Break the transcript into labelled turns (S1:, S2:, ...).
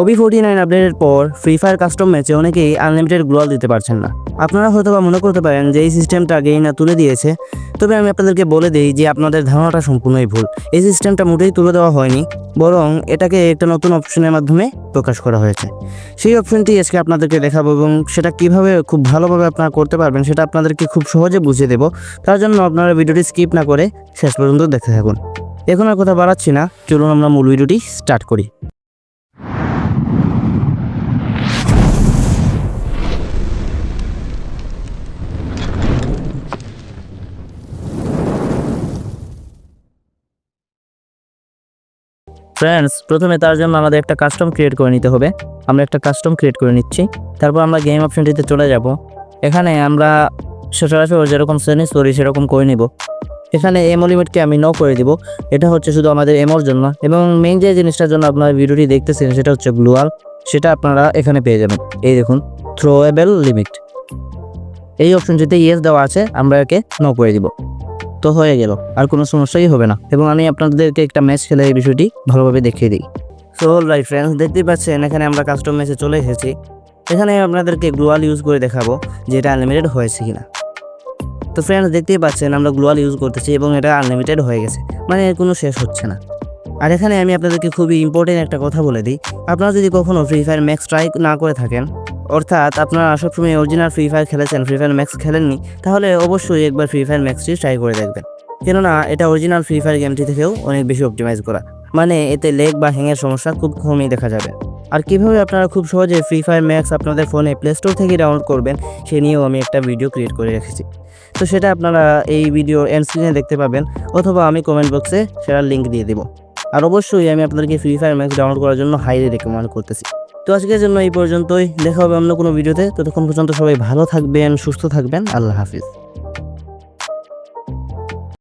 S1: Obi forty nine আপডেটের পর free fire custom ম্যাচে অনেকেই আনলিমিটেড গ্লোয়াল দিতে পারছেন না। আপনারা হয়তো বা মনে করতে পারেন যে এই সিস্টেমটা গেইনা তুলে দিয়েছে। তবে আমি আপনাদেরকে বলে দিই যে আপনাদের ধারণাটা সম্পূর্ণই ভুল। এই সিস্টেমটা মোটেই তুলে দেওয়া হয়নি, বরং এটাকে একটা নতুন অপশনের মাধ্যমে প্রকাশ করা হয়েছে। সেই অপশনটি আজকে আপনাদেরকে দেখাবো এবং সেটা কীভাবে খুব ভালোভাবে আপনারা করতে পারবেন সেটা আপনাদেরকে খুব সহজে বুঝিয়ে দেবো। তার জন্য আপনারা ভিডিওটি স্কিপ না করে শেষ পর্যন্ত দেখতে থাকুন। এখন আর কথা বাড়াচ্ছি না, চলুন আমরা মূল ভিডিওটি স্টার্ট করি। ফ্রেন্ডস প্রথমে তার জন্য আমাদের একটা কাস্টম ক্রিয়েট করে নিতে হবে। আমরা একটা কাস্টম ক্রিয়েট করে নিচ্ছি। তারপর আমরা গেম অপশনটিতে চলে যাব। এখানে আমরা সচরাচর যেরকম শ্রেণি করি সেরকম করে নিব। এখানে এমো লিমিটকে আমি ন করে দিব। এটা হচ্ছে শুধু আমাদের এমোর জন্য। এবং মেইন যে জিনিসটার জন্য আপনারা ভিডিওটি দেখতেছেন সেটা হচ্ছে গ্লোয়াল সেটা আপনারা এখানে পেয়ে যাবেন। এই দেখুন থ্রোয়েবল লিমিট এই অপশনটিতে ইয়েস দেওয়া আছে, আমরা একে ন করে দিব। তো হয়ে গেল। আর কোনো সমস্যাই হবে না। এবং আমি আপনাদেরকে একটা ম্যাচ খেলে এই বিষয়টি ভালোভাবে দেখিয়ে দিই। সো রাই ফ্রেন্ডস দেখতেই পাচ্ছেন, এখানে আমরা কাস্টম ম্যাচে চলে এসেছি। এখানে আপনাদেরকে গ্লোয়াল ইউজ করে দেখাবো যে এটা আনলিমিটেড হয়েছে কিনা। তো ফ্রেন্ডস দেখতেই পাচ্ছেন, আমরা গ্লোয়াল ইউজ করতেছি এবং এটা আনলিমিটেড হয়ে গেছে। মানে এর কোনো শেষ হচ্ছে না। আর এখানে আমি আপনাদেরকে খুবই ইম্পর্টেন্ট একটা কথা বলে দিই। আপনারা যদি কখনও ফ্রি ফায়ার ম্যাক্স ট্রাই না করে থাকেন অর্থাৎ আপনারা সবসময় অরিজিনাল ফ্রি ফায়ার খেলেছেন ফ্রি ফায়ার ম্যাক্স খেলেননি, তাহলে অবশ্যই একবার ফ্রি ফায়ার ম্যাক্সটি ট্রাই করে দেখবেন। কেননা এটা অরিজিনাল ফ্রি ফায়ার গেমটি থেকেও অনেক বেশি অপটিমাইজ করা। মানে এতে লেগ বা হ্যাংয়ের সমস্যা খুব কমই দেখা যাবে। আর কীভাবে আপনারা খুব সহজে ফ্রি ফায়ার ম্যাক্স আপনাদের ফোনে প্লে স্টোর থেকে ডাউনলোড করবেন, সে নিয়েও আমি একটা ভিডিও ক্রিয়েট করে রেখেছি। তো সেটা আপনারা এই ভিডিও এন্ড স্ক্রিনে দেখতে পাবেন, অথবা আমি কমেন্ট বক্সে সেটার লিঙ্ক দিয়ে দেবো। আর অবশ্যই আমি আপনাদেরকে ফ্রি ফায়ার ম্যাক্স ডাউনলোড করার জন্য হাইলি রেকমেন্ড করতেছি। তো আজকের জন্য এই পর্যন্তই। দেখা হবে অন্য কোনো ভিডিওতে। ততক্ষণ পর্যন্ত সবাই ভালো থাকবেন, সুস্থ থাকবেন। আল্লাহ হাফিজ।